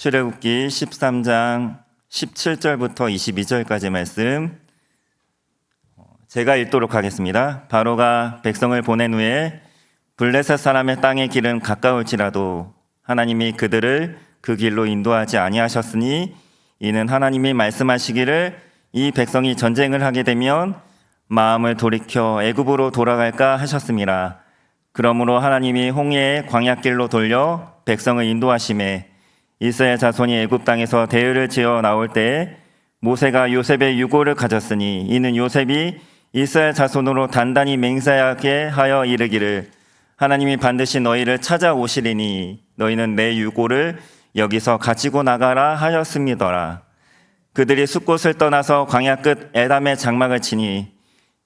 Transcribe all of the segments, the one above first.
출애굽기 13장 17절부터 22절까지 말씀 어, 제가 읽도록 하겠습니다. 바로가 백성을 보낸 후에 블레셋 사람의 땅의 길은 가까울지라도 하나님이 그들을 그 길로 인도하지 아니하셨으니 이는 하나님이 말씀하시기를 이 백성이 전쟁을 하게 되면 마음을 돌이켜 애굽으로 돌아갈까 하셨습니다. 그러므로 하나님이 홍해의 광야길로 돌려 백성을 인도하심에 이스라엘 자손이 애굽 땅에서 대열을 지어 나올 때에 모세가 요셉의 유고를 가졌으니 이는 요셉이 이스라엘 자손으로 단단히 맹세하게 하여 이르기를 하나님이 반드시 너희를 찾아오시리니 너희는 내 유고를 여기서 가지고 나가라 하였습니더라. 그들이 숲곳을 떠나서 광야 끝 에담의 장막을 치니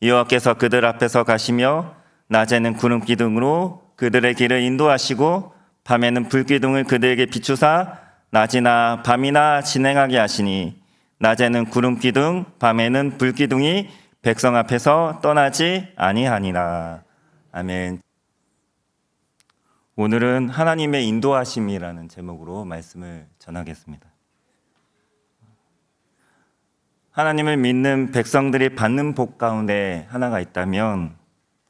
여호와께서 그들 앞에서 가시며 낮에는 구름 기둥으로 그들의 길을 인도하시고 밤에는 불 기둥을 그들에게 비추사 낮이나 밤이나 진행하게 하시니 낮에는 구름 기둥 밤에는 불 기둥이 백성 앞에서 떠나지 아니하니라. 아멘. 오늘은 하나님의 인도하심이라는 제목으로 말씀을 전하겠습니다. 하나님을 믿는 백성들이 받는 복 가운데 하나가 있다면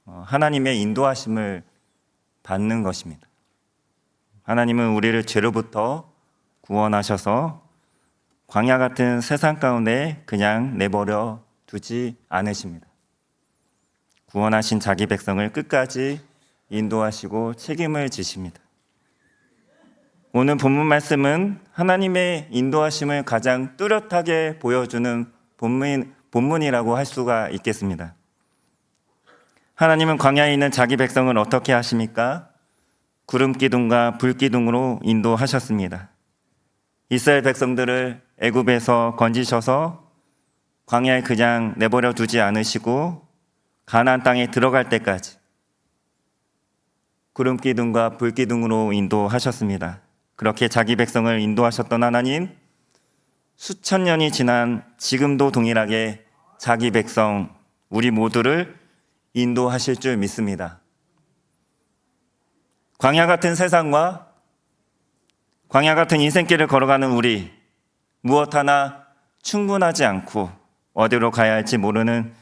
어, 하나님의 인도하심을 받는 것입니다. 하나님은 우리를 죄로부터 구원하셔서 광야 같은 세상 가운데 그냥 내버려 두지 않으십니다. 구원하신 자기 백성을 끝까지 인도하시고 책임을 지십니다. 오늘 본문 말씀은 하나님의 인도하심을 가장 뚜렷하게 보여주는 본문, 본문이라고 할 수가 있겠습니다. 하나님은 광야에 있는 자기 백성을 어떻게 하십니까? 구름 기둥과 불 기둥으로 인도하셨습니다. 이스라엘 백성들을 애굽에서 건지셔서 광야에 그냥 내버려 두지 않으시고 가나안 땅에 들어갈 때까지 구름 기둥과 불 기둥으로 인도하셨습니다. 그렇게 자기 백성을 인도하셨던 하나님 수천 년이 지난 지금도 동일하게 자기 백성 우리 모두를 인도하실 줄 믿습니다. 광야 같은 세상과 광야 같은 인생길을 걸어가는 우리 무엇 하나 충분하지 않고 어디로 가야 할지 모르는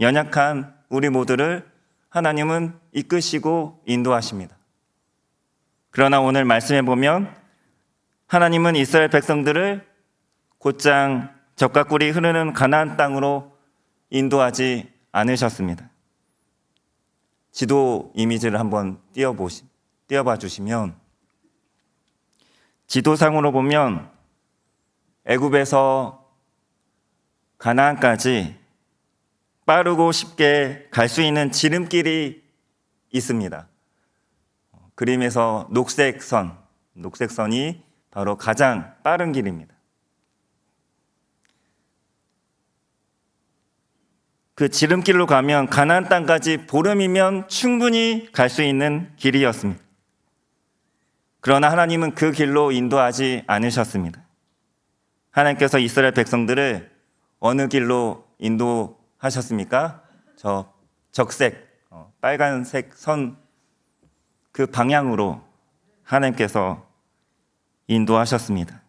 연약한 우리 모두를 하나님은 이끄시고 인도하십니다. 그러나 오늘 말씀해 보면 하나님은 이스라엘 백성들을 곧장 적과 꿀이 흐르는 가나안 땅으로 인도하지 않으셨습니다. 지도 이미지를 한번 띄워보시, 띄워봐 주시면 지도상으로 보면 애굽에서 가나안까지 빠르고 쉽게 갈 수 있는 지름길이 있습니다. 그림에서 녹색 선, 녹색 선이 바로 가장 빠른 길입니다. 그 지름길로 가면 가나안 땅까지 보름이면 충분히 갈 수 있는 길이었습니다. 그러나 하나님은 그 길로 인도하지 않으셨습니다. 하나님께서 이스라엘 백성들을 어느 길로 인도하셨습니까? 저 적색, 어, 빨간색 선 그 방향으로 하나님께서 인도하셨습니다.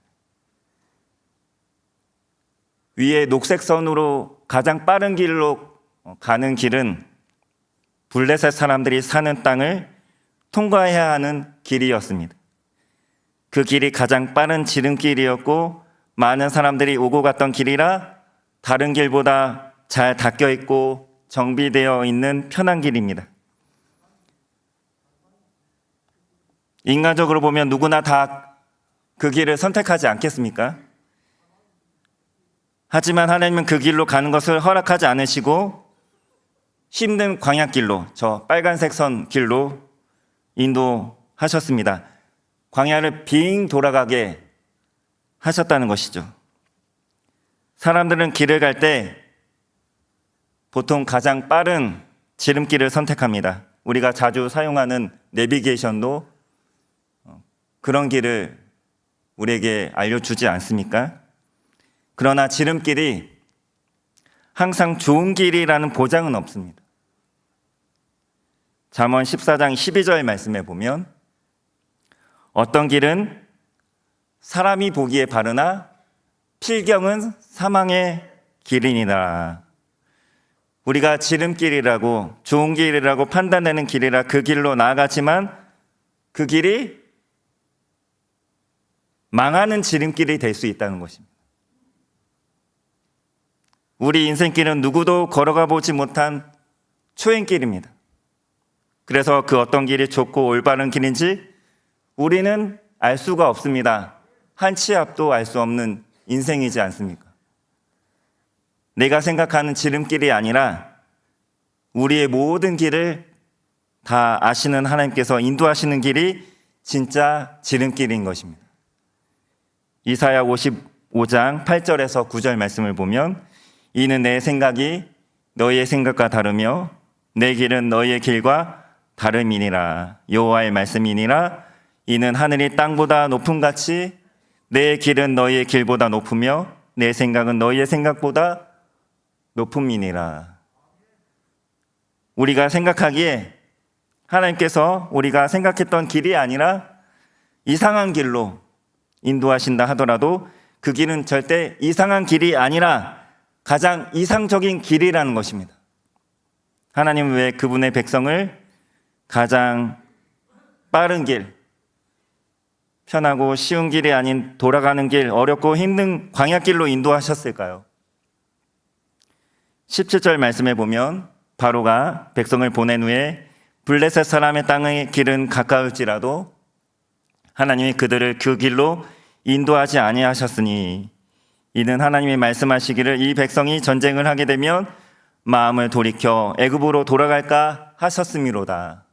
위에 녹색 선으로 가장 빠른 길로 가는 길은 블레셋 사람들이 사는 땅을 통과해야 하는 길이었습니다. 그 길이 가장 빠른 지름길이었고 많은 사람들이 오고 갔던 길이라 다른 길보다 잘 닦여 있고 정비되어 있는 편한 길입니다. 인간적으로 보면 누구나 다 그 길을 선택하지 않겠습니까? 하지만 하나님은 그 길로 가는 것을 허락하지 않으시고 힘든 광야길로 저 빨간색 선 길로 인도하셨습니다. 광야를 빙 돌아가게 하셨다는 것이죠. 사람들은 길을 갈 때 보통 가장 빠른 지름길을 선택합니다. 우리가 자주 사용하는 내비게이션도 그런 길을 우리에게 알려주지 않습니까? 그러나 지름길이 항상 좋은 길이라는 보장은 없습니다. 잠언 14장 12절 말씀에 보면 어떤 길은 사람이 보기에 바르나 필경은 사망의 길이니라. 우리가 지름길이라고 좋은 길이라고 판단되는 길이라 그 길로 나아가지만 그 길이 망하는 지름길이 될 수 있다는 것입니다. 우리 인생길은 누구도 걸어가 보지 못한 초행길입니다. 그래서 그 어떤 길이 좋고 올바른 길인지 우리는 알 수가 없습니다. 한 치 앞도 알 수 없는 인생이지 않습니까? 내가 생각하는 지름길이 아니라 우리의 모든 길을 다 아시는 하나님께서 인도하시는 길이 진짜 지름길인 것입니다. 이사야 55장 8절에서 9절 말씀을 보면 이는 내 생각이 너희의 생각과 다르며 내 길은 너희의 길과 다름이니라 여호와의 말씀이니라 이는 하늘이 땅보다 높음 같이 내 길은 너희의 길보다 높으며 내 생각은 너희의 생각보다 높음이니라 우리가 생각하기에 하나님께서 우리가 생각했던 길이 아니라 이상한 길로 인도하신다 하더라도 그 길은 절대 이상한 길이 아니라 가장 이상적인 길이라는 것입니다. 하나님은 왜 그분의 백성을 가장 빠른 길, 편하고 쉬운 길이 아닌 돌아가는 길, 어렵고 힘든 광야길로 인도하셨을까요? 17절 말씀에 보면 바로가 백성을 보낸 후에 블레셋 사람의 땅의 길은 가까울지라도 하나님이 그들을 그 길로 인도하지 아니하셨으니 이는 하나님이 말씀하시기를 이 백성이 전쟁을 하게 되면 마음을 돌이켜 애굽으로 돌아갈까 하셨음이로다.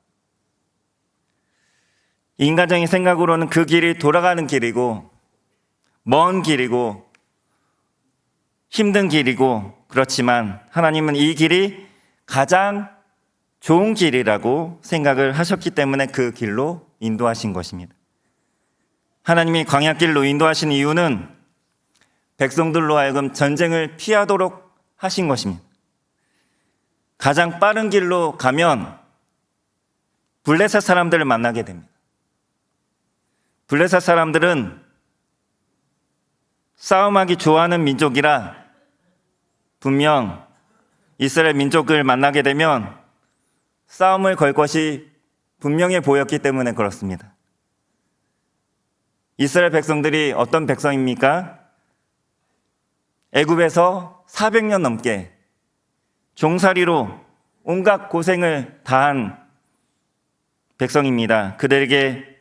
인간적인 생각으로는 그 길이 돌아가는 길이고 먼 길이고 힘든 길이고 그렇지만 하나님은 이 길이 가장 좋은 길이라고 생각을 하셨기 때문에 그 길로 인도하신 것입니다. 하나님이 광야길로 인도하신 이유는 백성들로 하여금 전쟁을 피하도록 하신 것입니다. 가장 빠른 길로 가면 블레셋 사람들을 만나게 됩니다. 블레셋 사람들은 싸움하기 좋아하는 민족이라 분명 이스라엘 민족을 만나게 되면 싸움을 걸 것이 분명해 보였기 때문에 그렇습니다. 이스라엘 백성들이 어떤 백성입니까? 애굽에서 400년 넘게 종살이로 온갖 고생을 다한 백성입니다. 그들에게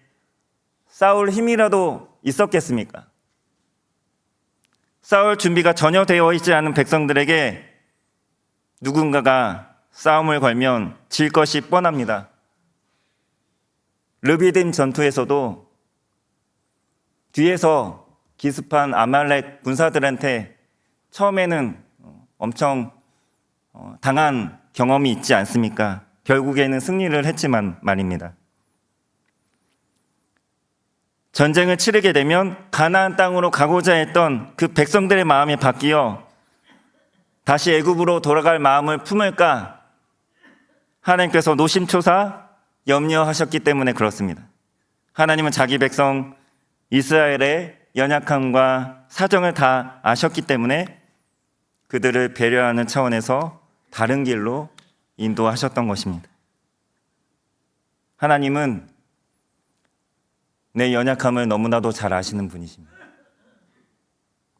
싸울 힘이라도 있었겠습니까? 싸울 준비가 전혀 되어 있지 않은 백성들에게 누군가가 싸움을 걸면 질 것이 뻔합니다. 르비딤 전투에서도 뒤에서 기습한 아말렉 군사들한테 처음에는 엄청 어, 당한 경험이 있지 않습니까? 결국에는 승리를 했지만 말입니다. 전쟁을 치르게 되면 가나안 땅으로 가고자 했던 그 백성들의 마음이 바뀌어 다시 애굽으로 돌아갈 마음을 품을까 하나님께서 노심초사 염려하셨기 때문에 그렇습니다. 하나님은 자기 백성 이스라엘의 연약함과 사정을 다 아셨기 때문에 그들을 배려하는 차원에서 다른 길로 인도하셨던 것입니다. 하나님은 내 연약함을 너무나도 잘 아시는 분이십니다.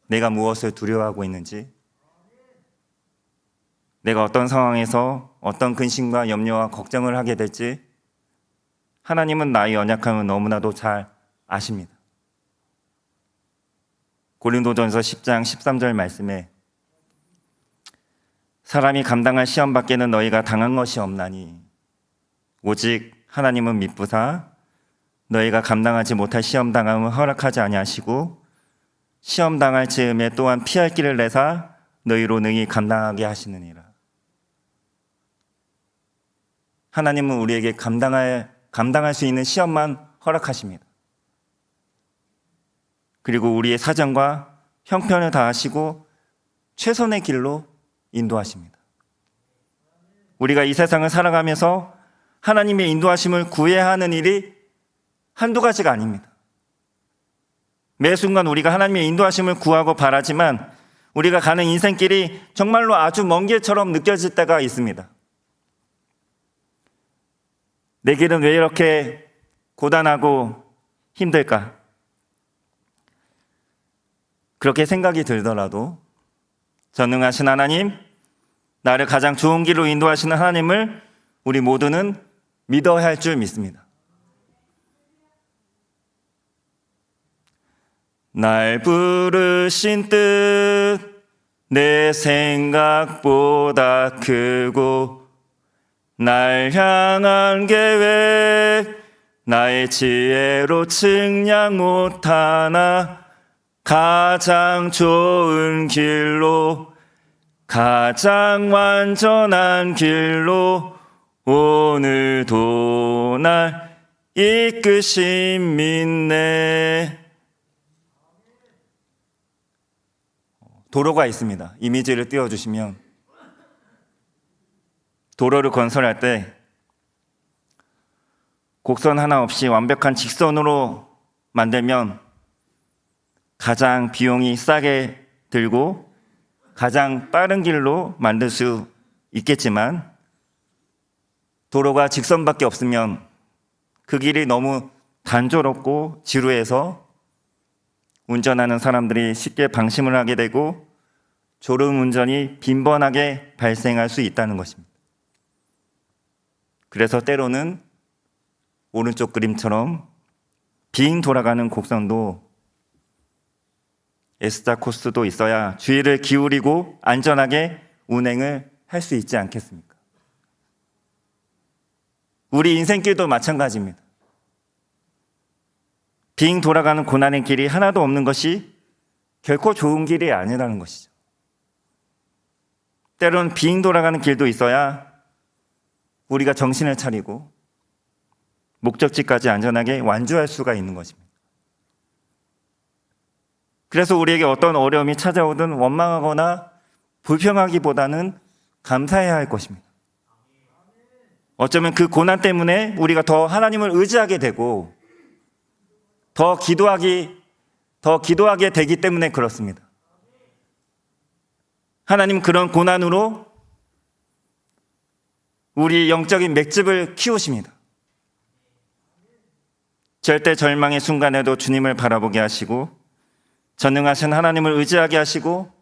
내가 무엇을 두려워하고 있는지, 내가 어떤 상황에서 어떤 근심과 염려와 걱정을 하게 될지, 하나님은 나의 연약함을 너무나도 잘 아십니다. 고린도전서 10장 13절 말씀에 사람이 감당할 시험 밖에는 너희가 당한 것이 없나니 오직 하나님은 믿부사 너희가 감당하지 못할 시험 당함을 허락하지 아니하시고 시험 당할 즈음에 또한 피할 길을 내사 너희로 능히 감당하게 하시느니라. 하나님은 우리에게 감당할 감당할 수 있는 시험만 허락하십니다. 그리고 우리의 사정과 형편을 다하시고 최선의 길로 인도하십니다. 우리가 이 세상을 살아가면서 하나님의 인도하심을 구해야 하는 일이 한두 가지가 아닙니다. 매 순간 우리가 하나님의 인도하심을 구하고 바라지만 우리가 가는 인생길이 정말로 아주 먼 길처럼 느껴질 때가 있습니다. 내 길은 왜 이렇게 고단하고 힘들까? 그렇게 생각이 들더라도 전능하신 하나님, 나를 가장 좋은 길로 인도하시는 하나님을 우리 모두는 믿어야 할 줄 믿습니다. 날 부르신 뜻 내 생각보다 크고 날 향한 계획 나의 지혜로 측량 못하나 가장 좋은 길로 가장 완전한 길로 오늘도 날 이끄심 믿네 도로가 있습니다. 이미지를 띄워주시면 도로를 건설할 때 곡선 하나 없이 완벽한 직선으로 만들면 가장 비용이 싸게 들고 가장 빠른 길로 만들 수 있겠지만 도로가 직선밖에 없으면 그 길이 너무 단조롭고 지루해서 운전하는 사람들이 쉽게 방심을 하게 되고 졸음 운전이 빈번하게 발생할 수 있다는 것입니다. 그래서 때로는 오른쪽 그림처럼 빙 돌아가는 곡선도 에스타 코스도 있어야 주의를 기울이고 안전하게 운행을 할 수 있지 않겠습니까? 우리 인생길도 마찬가지입니다. 빙 돌아가는 고난의 길이 하나도 없는 것이 결코 좋은 길이 아니라는 것이죠. 때로는 빙 돌아가는 길도 있어야 우리가 정신을 차리고 목적지까지 안전하게 완주할 수가 있는 것입니다. 그래서 우리에게 어떤 어려움이 찾아오든 원망하거나 불평하기보다는 감사해야 할 것입니다. 어쩌면 그 고난 때문에 우리가 더 하나님을 의지하게 되고 더 기도하기 더 기도하게 되기 때문에 그렇습니다. 하나님 그런 고난으로 우리 영적인 맥집을 키우십니다. 절대 절망의 순간에도 주님을 바라보게 하시고 전능하신 하나님을 의지하게 하시고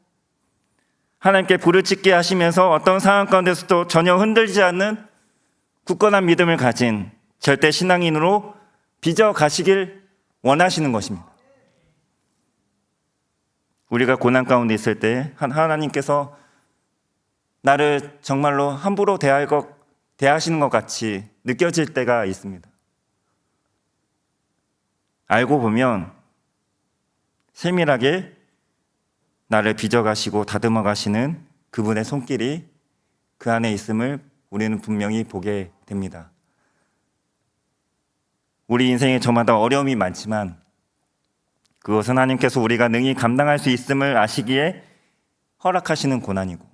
하나님께 불을 찍게 하시면서 어떤 상황 가운데서도 전혀 흔들리지 않는 굳건한 믿음을 가진 절대 신앙인으로 빚어 가시길 원하시는 것입니다. 우리가 고난 가운데 있을 때 하나님께서 나를 정말로 함부로 대할 것, 대하시는 것 같이 느껴질 때가 있습니다. 알고 보면 세밀하게 나를 빚어가시고 다듬어 가시는 그분의 손길이 그 안에 있음을 우리는 분명히 보게 됩니다. 우리 인생에 저마다 어려움이 많지만 그것은 하나님께서 우리가 능히 감당할 수 있음을 아시기에 허락하시는 고난이고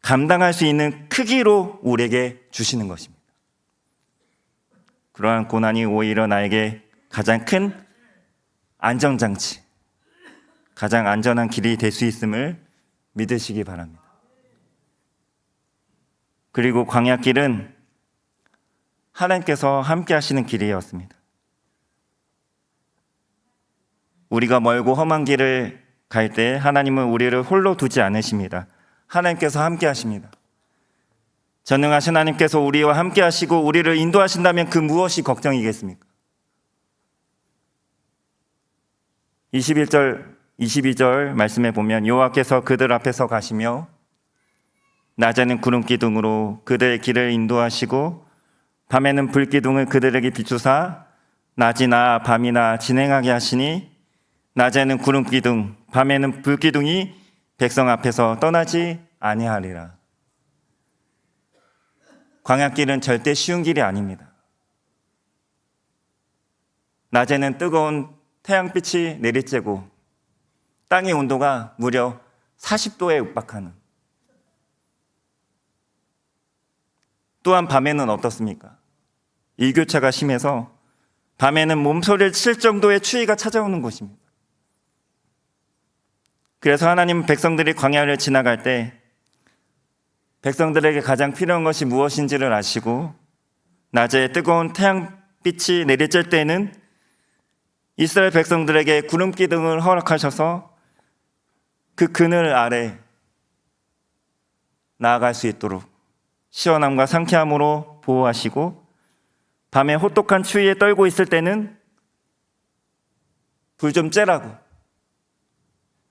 감당할 수 있는 크기로 우리에게 주시는 것입니다. 그러한 고난이 오히려 나에게 가장 큰 안정장치, 가장 안전한 길이 될 수 있음을 믿으시기 바랍니다. 그리고 광야길은 하나님께서 함께 하시는 길이었습니다. 우리가 멀고 험한 길을 갈 때 하나님은 우리를 홀로 두지 않으십니다. 하나님께서 함께 하십니다. 전능하신 하나님께서 우리와 함께 하시고 우리를 인도하신다면 그 무엇이 걱정이겠습니까? 21절, 22절 말씀에 보면 여호와께서 그들 앞에서 가시며 낮에는 구름 기둥으로 그들의 길을 인도하시고 밤에는 불 기둥을 그들에게 비추사 낮이나 밤이나 진행하게 하시니 낮에는 구름 기둥, 밤에는 불 기둥이 백성 앞에서 떠나지 아니하리라. 광야길은 절대 쉬운 길이 아닙니다. 낮에는 뜨거운 태양빛이 내리쬐고 땅의 온도가 무려 40도에 육박하는 또한 밤에는 어떻습니까? 일교차가 심해서 밤에는 몸소리를 칠 정도의 추위가 찾아오는 곳입니다. 그래서 하나님 백성들이 광야를 지나갈 때 백성들에게 가장 필요한 것이 무엇인지를 아시고 낮에 뜨거운 태양빛이 내리쬐 때는 이스라엘 백성들에게 구름 기둥을 허락하셔서 그 그늘 아래 나아갈 수 있도록 시원함과 상쾌함으로 보호하시고 밤에 호독한 추위에 떨고 있을 때는 불 좀 쬐라고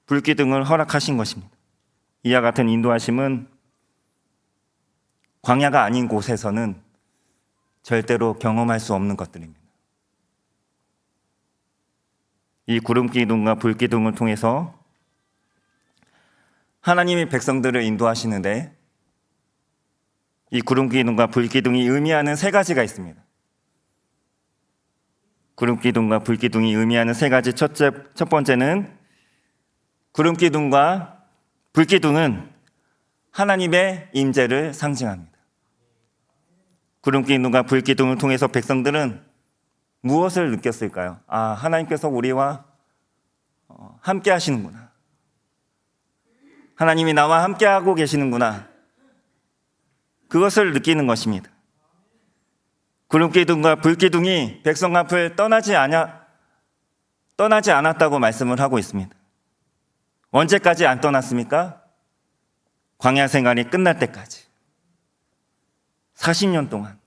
불기둥을 허락하신 것입니다. 이와 같은 인도하심은 광야가 아닌 곳에서는 절대로 경험할 수 없는 것들입니다. 이 구름 기둥과 불 기둥을 통해서 하나님이 백성들을 인도하시는데 이 구름 기둥과 불 기둥이 의미하는 세 가지가 있습니다. 구름 기둥과 불 기둥이 의미하는 세 가지 첫째 첫 번째는 구름 기둥과 불 기둥은 하나님의 임재를 상징합니다. 구름 기둥과 불 기둥을 통해서 백성들은 무엇을 느꼈을까요? 아, 하나님께서 우리와 어, 함께 하시는구나. 하나님이 나와 함께 하고 계시는구나. 그것을 느끼는 것입니다. 구름 기둥과 불 기둥이 백성 앞을 떠나지 않아 떠나지 않았다고 말씀을 하고 있습니다. 언제까지 안 떠났습니까? 광야 생활이 끝날 때까지. 40년 동안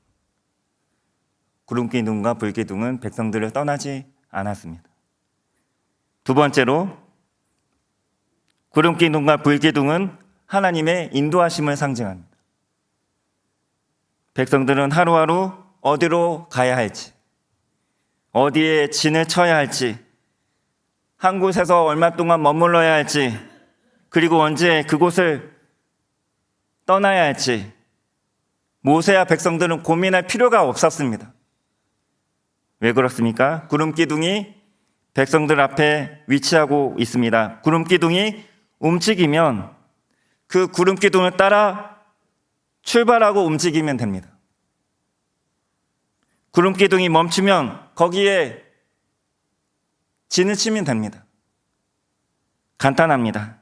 구름 기둥과 불 기둥은 백성들을 떠나지 않았습니다. 두 번째로 구름 기둥과 불 기둥은 하나님의 인도하심을 상징합니다. 백성들은 하루하루 어디로 가야 할지, 어디에 진을 쳐야 할지, 한 곳에서 얼마 동안 머물러야 할지, 그리고 언제 그곳을 떠나야 할지, 모세와 백성들은 고민할 필요가 없었습니다. 왜 그렇습니까? 구름 기둥이 백성들 앞에 위치하고 있습니다. 구름 기둥이 움직이면 그 구름 기둥을 따라 출발하고 움직이면 됩니다. 구름 기둥이 멈추면 거기에 진을 치면 됩니다. 간단합니다.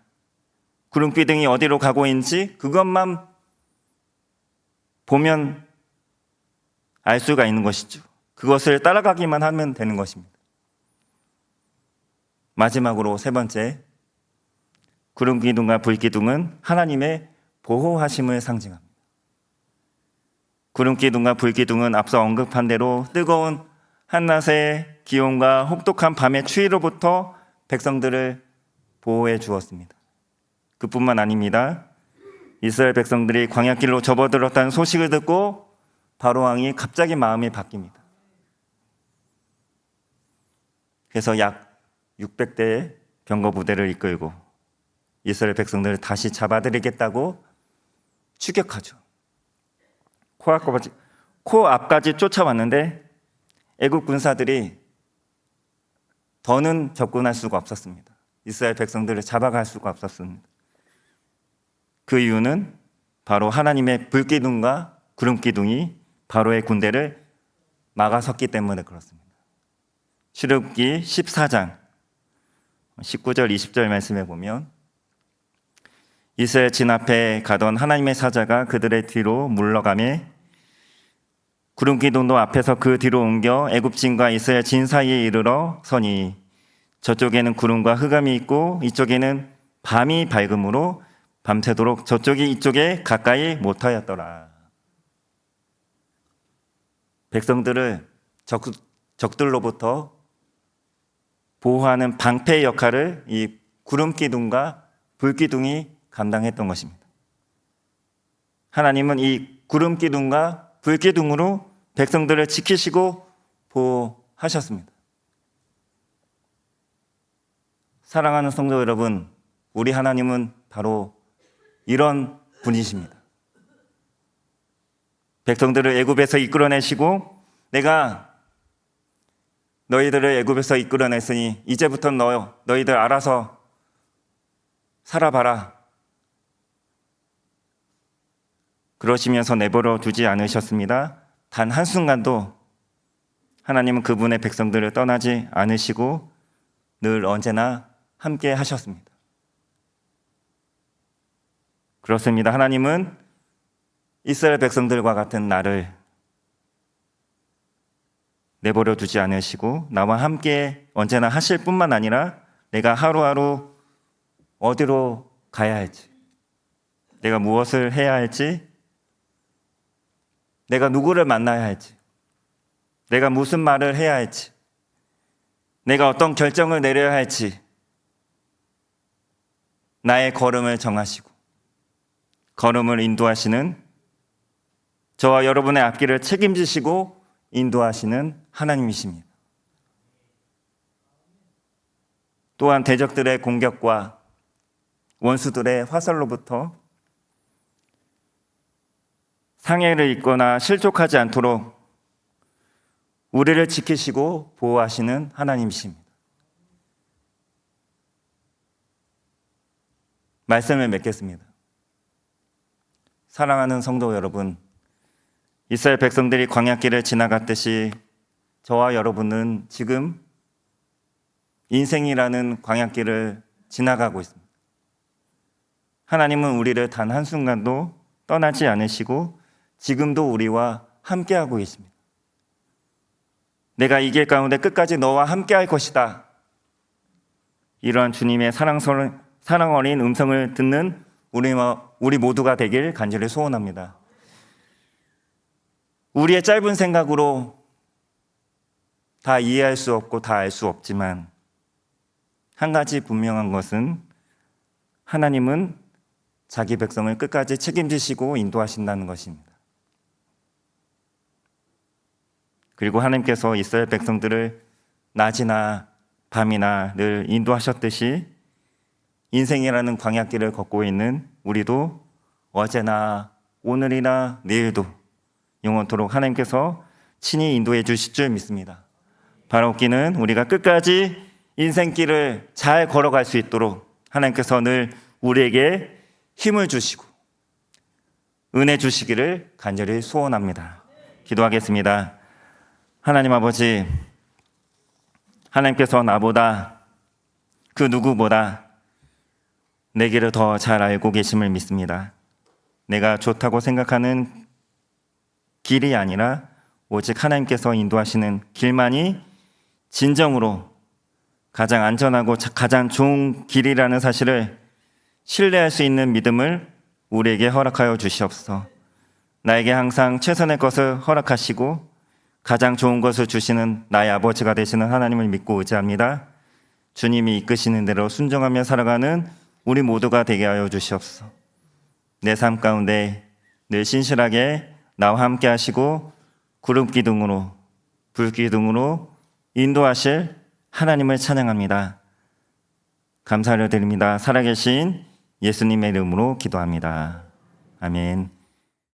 구름 기둥이 어디로 가고 있는지 그것만 보면 알 수가 있는 것이죠. 그것을 따라가기만 하면 되는 것입니다. 마지막으로 세 번째, 구름 기둥과 불 기둥은 하나님의 보호하심을 상징합니다. 구름 기둥과 불 기둥은 앞서 언급한 대로 뜨거운 한낮의 기온과 혹독한 밤의 추위로부터 백성들을 보호해 주었습니다. 그뿐만 아닙니다. 이스라엘 백성들이 광야길로 접어들었다는 소식을 듣고 바로 왕이 갑자기 마음이 바뀝니다. 그래서 약 600대의 병거 부대를 이끌고 이스라엘 백성들을 다시 잡아들이겠다고 추격하죠. 코앞까지, 쫓아왔는데 애국 군사들이 더는 접근할 수가 없었습니다. 이스라엘 백성들을 잡아갈 수가 없었습니다. 그 이유는 바로 하나님의 불기둥과 구름기둥이 바로의 군대를 막아섰기 때문에 그렇습니다. 출애굽기 14장 19절 20절 말씀에 보면 이스라엘 진 앞에 가던 하나님의 사자가 그들의 뒤로 물러가매 구름 기둥도 앞에서 그 뒤로 옮겨 애굽진과 이스라엘 진 사이에 이르러 서니 저쪽에는 구름과 흑암이 있고 이쪽에는 밤이 밝음으로 밤새도록 저쪽이 이쪽에 가까이 못하였더라. 백성들을 적, 적들로부터 보호하는 방패 역할을 이 구름 기둥과 불 기둥이 감당했던 것입니다. 하나님은 이 구름 기둥과 불 기둥으로 백성들을 지키시고 보호하셨습니다. 사랑하는 성도 여러분, 우리 하나님은 바로 이런 분이십니다. 백성들을 애굽에서 이끌어내시고 내가 너희들을 애굽에서 이끌어냈으니 이제부터 너 너희들 알아서 살아봐라. 그러시면서 내버려 두지 않으셨습니다. 단 한순간도 하나님은 그분의 백성들을 떠나지 않으시고 늘 언제나 함께 하셨습니다. 그렇습니다. 하나님은 이스라엘 백성들과 같은 나를 내버려 두지 않으시고 나와 함께 언제나 하실 뿐만 아니라 내가 하루하루 어디로 가야 할지, 내가 무엇을 해야 할지, 내가 누구를 만나야 할지, 내가 무슨 말을 해야 할지, 내가 어떤 결정을 내려야 할지, 나의 걸음을 정하시고, 걸음을 인도하시는 저와 여러분의 앞길을 책임지시고 인도하시는 하나님이십니다. 또한 대적들의 공격과 원수들의 화살로부터 상해를 입거나 실족하지 않도록 우리를 지키시고 보호하시는 하나님이십니다. 말씀을 맺겠습니다. 사랑하는 성도 여러분, 이스라엘 백성들이 광야길을 지나갔듯이 저와 여러분은 지금 인생이라는 광야길을 지나가고 있습니다. 하나님은 우리를 단 한순간도 떠나지 않으시고 지금도 우리와 함께하고 계십니다. 내가 이길 가운데 끝까지 너와 함께할 것이다. 이러한 주님의 사랑스러운, 사랑 어린 음성을 듣는 우리, 우리 모두가 되길 간절히 소원합니다. 우리의 짧은 생각으로 다 이해할 수 없고 다 알 수 없지만 한 가지 분명한 것은 하나님은 자기 백성을 끝까지 책임지시고 인도하신다는 것입니다. 그리고 하나님께서 이스라엘 백성들을 낮이나 밤이나 늘 인도하셨듯이 인생이라는 광야길을 걷고 있는 우리도 어제나 오늘이나 내일도 영원토록 하나님께서 친히 인도해 주실 줄 믿습니다. 바로기는 우리가 끝까지 인생길을 잘 걸어갈 수 있도록 하나님께서 늘 우리에게 힘을 주시고 은혜 주시기를 간절히 소원합니다. 기도하겠습니다. 하나님 아버지, 하나님께서 나보다 그 누구보다 내 길을 더잘 알고 계심을 믿습니다. 내가 좋다고 생각하는 길이 아니라 오직 하나님께서 인도하시는 길만이 진정으로 가장 안전하고 가장 좋은 길이라는 사실을 신뢰할 수 있는 믿음을 우리에게 허락하여 주시옵소서. 나에게 항상 최선의 것을 허락하시고 가장 좋은 것을 주시는 나의 아버지가 되시는 하나님을 믿고 의지합니다. 주님이 이끄시는 대로 순종하며 살아가는 우리 모두가 되게 하여 주시옵소서. 내삶 가운데 늘 신실하게 나와 함께 하시고 구름 기둥으로 불 기둥으로 인도하실 하나님을 찬양합니다. 감사를 드립니다. 살아계신 예수님의 이름으로 기도합니다. 아멘.